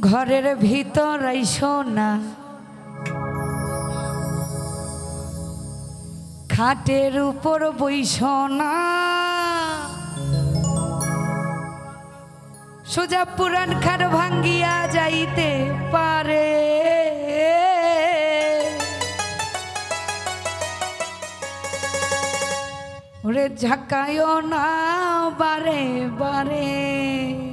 ঘরের ভিতর আইসো না। খাটের উপর বইস না। সোজা পুরান খাট ভাঙ্গিয়া যাইতে পারে। ওরে ঝাঁকায় না বারে বারে।